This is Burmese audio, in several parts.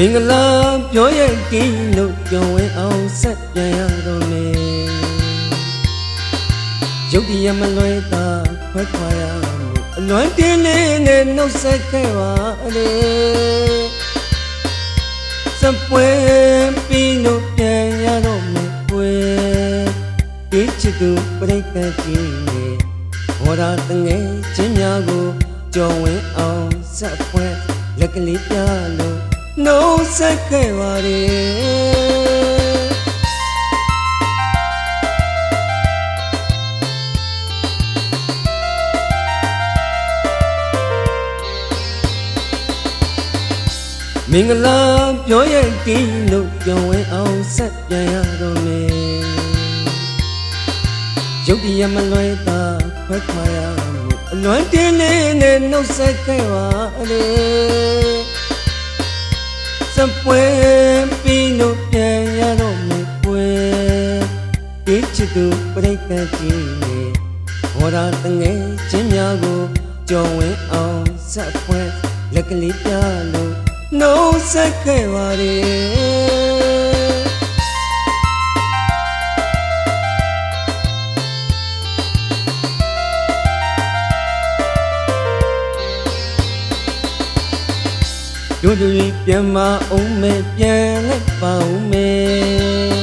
င်္ဂလာပြောရဲ့ကင်းလို့ပြောင်းဝဲအောင်ဆက်ပြန်ရတော့မယ်ရုပ်တရက်မလွဲတာခွဲခွာရမှုအလွန်တင်းလေးနဲ့နှုတ်ဆက်ခဲ့ပါလေစပွဲပြီးလို့ပြန်ရတော့မယ်ကွယ်ဒီချစ်သူပြိတ္တကြီးနဲ့ဘောရာတငယ်ချင်းများကိုကြော်ဝင်အောင်ဆက်ပွဲလက်ကလေးပြလို့ နှုတ်ဆက်ခဲ့ပါလေမင်္ဂလာပြောရဲ့ကင်းလို့ပြောင်းဝဲအောင်ဆက်ပြန်ရတော့မယ်ရုပ်တရက်မလွဲတာခွဲခွာရမှုအလွန်တင်းလေးနဲ့နှုတ်ဆက်ခဲ့ပါလေစ ပွဲပြီးလို့ပြန်ရတော့မယ်ကွယ်ဒီချစ်သူပြိတ္တကြီးနဲ့ဘောရာတငယ်ချင်းများကိုကြော်ဝင်အောင်ဆက်ပွဲလက်ကလေးပြလို့နှုတ်ဆက်ခဲ့ပါလေ ရင်ပြန်မအောင်မယ်ပြန်လိုက်ပါဦးမယ်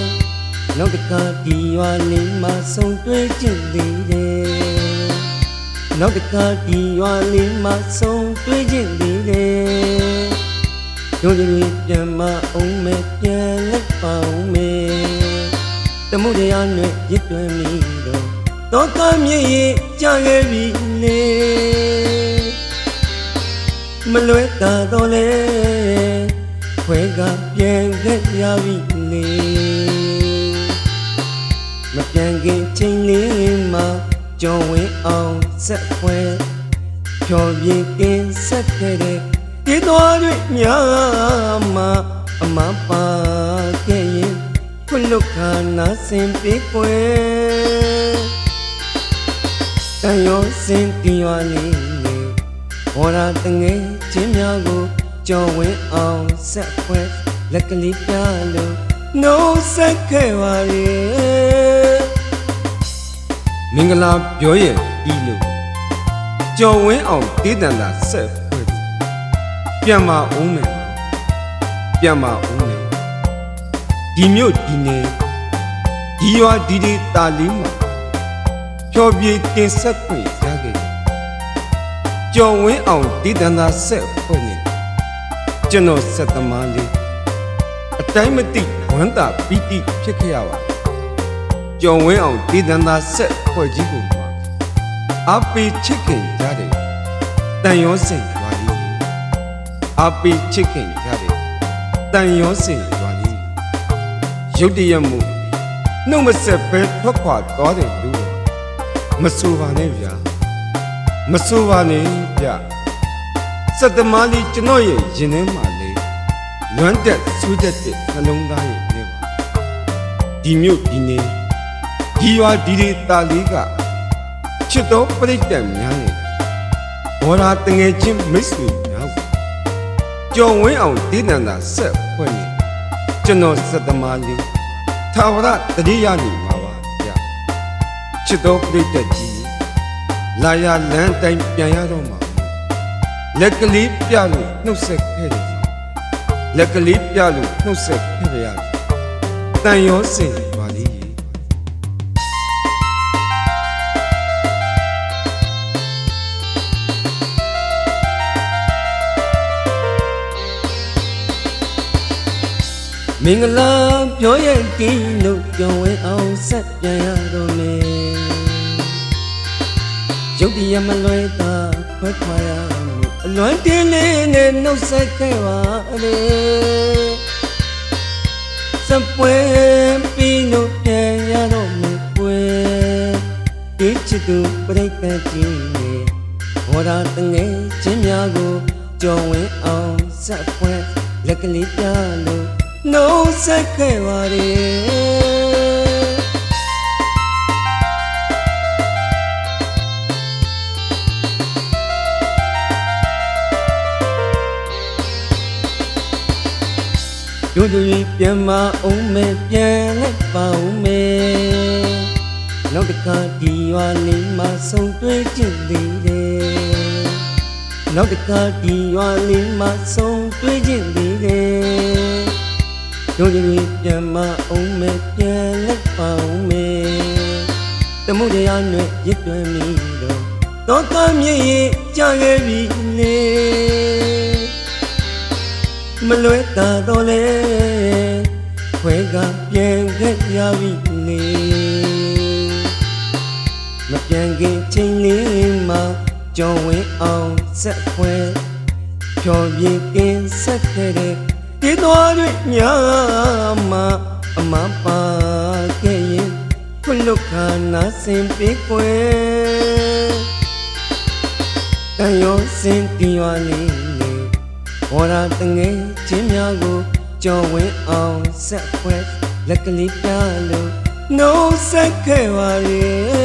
နောက်တစ်ခါဒီရွာလေးမှာဆုံတွေ့ကြသေးတယ်နောက်တစ်ခါဒီရွာလေးမှာဆုံတွေ့ကြသေးတယ်တို့တို့ရင်ပြန်မအောင်မယ်ပြန်လိုက်ပါဦးမယ်တမှုတရားနဲ့ရစ်တွင်မိတော့တော့ကမြည်ရင်ကြာခဲ့ပြီလေ မလွဲတာတော့လေခွဲကပြန်ခဲ့ရပြီလေမပြန်ခင်ချိန်လေးမှာကြော်ဝင်အောင်ဆက်ဖွဲဖြော်ပြင်းကင်းဆက်ခဲ့တဲ့ဒီတော်တွေများမှာအမပါခဲ့ရင်ခွလုခါနာစင်ပေးကွယ်တန်ရောစင်တင်ရွာလေး နဲ့ဘောရာတငယ်ချင်းများကိုကြော်ဝင်အောင်ဆက်ဖွဲလက်ကလေးပြလို့နှုတ်ဆက်ခဲ့ပါလေမင်္ဂလာပြောရဲ့ဒီလို့ကြော်ဝင်အောင်ဒေသန္တာဆက်ဖွဲပြန်မအောင်မယ်ပြန်မအောင်မယ်ဒီမြို့ဒီနေဒီရွာဒီဒီတာလေးမှာဖြောပြေတင်ဆက်ခွင့်ရခဲ့တယ် ကျော်ဝင်းအောင်ဒီတန်သာဆက်ဖွဲ့နေကျွန်တော်ဆက်သမားလေးအတိုင်းမသိဝမ်းသာပီတိဖြစ်ခဲ့ရပါကျော်ဝင်းအောင်ဒီတန်သာဆက်ဖွဲ့ကြီးကိုမှာအပေချစ်ခင်ကြတယ်တန်ရောစင်ရွာလေးအပေချစ်ခင်ကြတယ်တန်ရောစင်ရွာလေးရုတ်တရက်မှုနှုတ်မဆက်ပဲထွက်ခွာသွားတယ်လူမဆိုပါနဲ့ဗျာ မဆိုးပါနဲ့ဗျစက်သမားလေးကျွန်တော်ရဲ့ရင်ထဲမှာလေလွမ်းတက်ဆူးတက်တဲ့နှလုံးသားရဲ့နေပါဒီမြို့ဒီနေဒီရွာဒီဒေတာလေးကချစ်တော်ပြိတ္တများနဲ့ဘောရာတငယ်ချင်းမိတ်ဆွေများကိုကြော်ဝင်းအောင်ဒေသန္တာဆက်ဖွဲ့နေကျွန်တော်စက်သမားလေးသာဝရတတိယနေမှာပါဗျချစ်တော်ပြိတ္တကြီး လာရလမ်းတိုင်းပြန်ရတော့မှာလက်ကလေးပြလို့နှုတ်ဆက်ခဲ့တယ်လက်ကလေးပြလို့နှုတ်ဆက်ခဲ့ရရတယ်တန်ရောစင်ပါလေးရေမင်္ဂလာပြောရဲ့ကင်းလို့ပြောင်းဝဲအောင်ဆက်ပြန်ရတော့မယ် ရုပ်တရက်မလွဲတာခွဲခွာရမှုအလွန်တင်းလေးနဲ့နှုတ်ဆက်ခဲ့ပါလေစပွဲပြီးလို့ပြန်ရတော့မယ်ကွယ်ဒီချစ်သူပြိတ္တကြီးနဲ့ဘောရာတငယ်ချင်းများကိုကြော်ဝင်အောင်ဆက်ပွဲလက်ကလေးပြလို့နှုတ်ဆက်ခဲ့ပါလေ ပြန်မအောင်မယ်ပြန်လိုက်ပါအောင်မယ်နောက်တစ်ခါဒီရွာလေးမှာဆုံတွေ့ကြည့်သေးတယ်နောက်တစ်ခါဒီရွာလေးမှာဆုံတွေ့ကြည့်သေးတယ်တို့တို့ရင်ပြန်မအောင်မယ်ပြန်လိုက်ပါအောင်မယ်တမှုတရားနဲ့ရစ်တွင်မိတော့တော့ကမြည်ရင်ကြာခဲ့ပြီလေမလွဲတာတော့လေခွဲ ကပြန်ခဲ့ရပြီလေမပြန်ခင်ချိန်လေးမှာကြော်ဝင်အောင်ဆက်ခွဲဖြောပြင်းကင်းဆက်ခဲ့တဲ့ဒီတော်တွေညာမှာအမပါခဲ့ရင်ခွလုခါနာစင်ပေးကွယ်တန်ရောစင်တီရွာလေးလေဘောရာတငယ်ချင်းများကို ကြော်ဝင်းအောင်ဆက်ဖွဲလက်ကလေးပြလို့နှုတ်ဆက်ခဲ့ပါရဲ့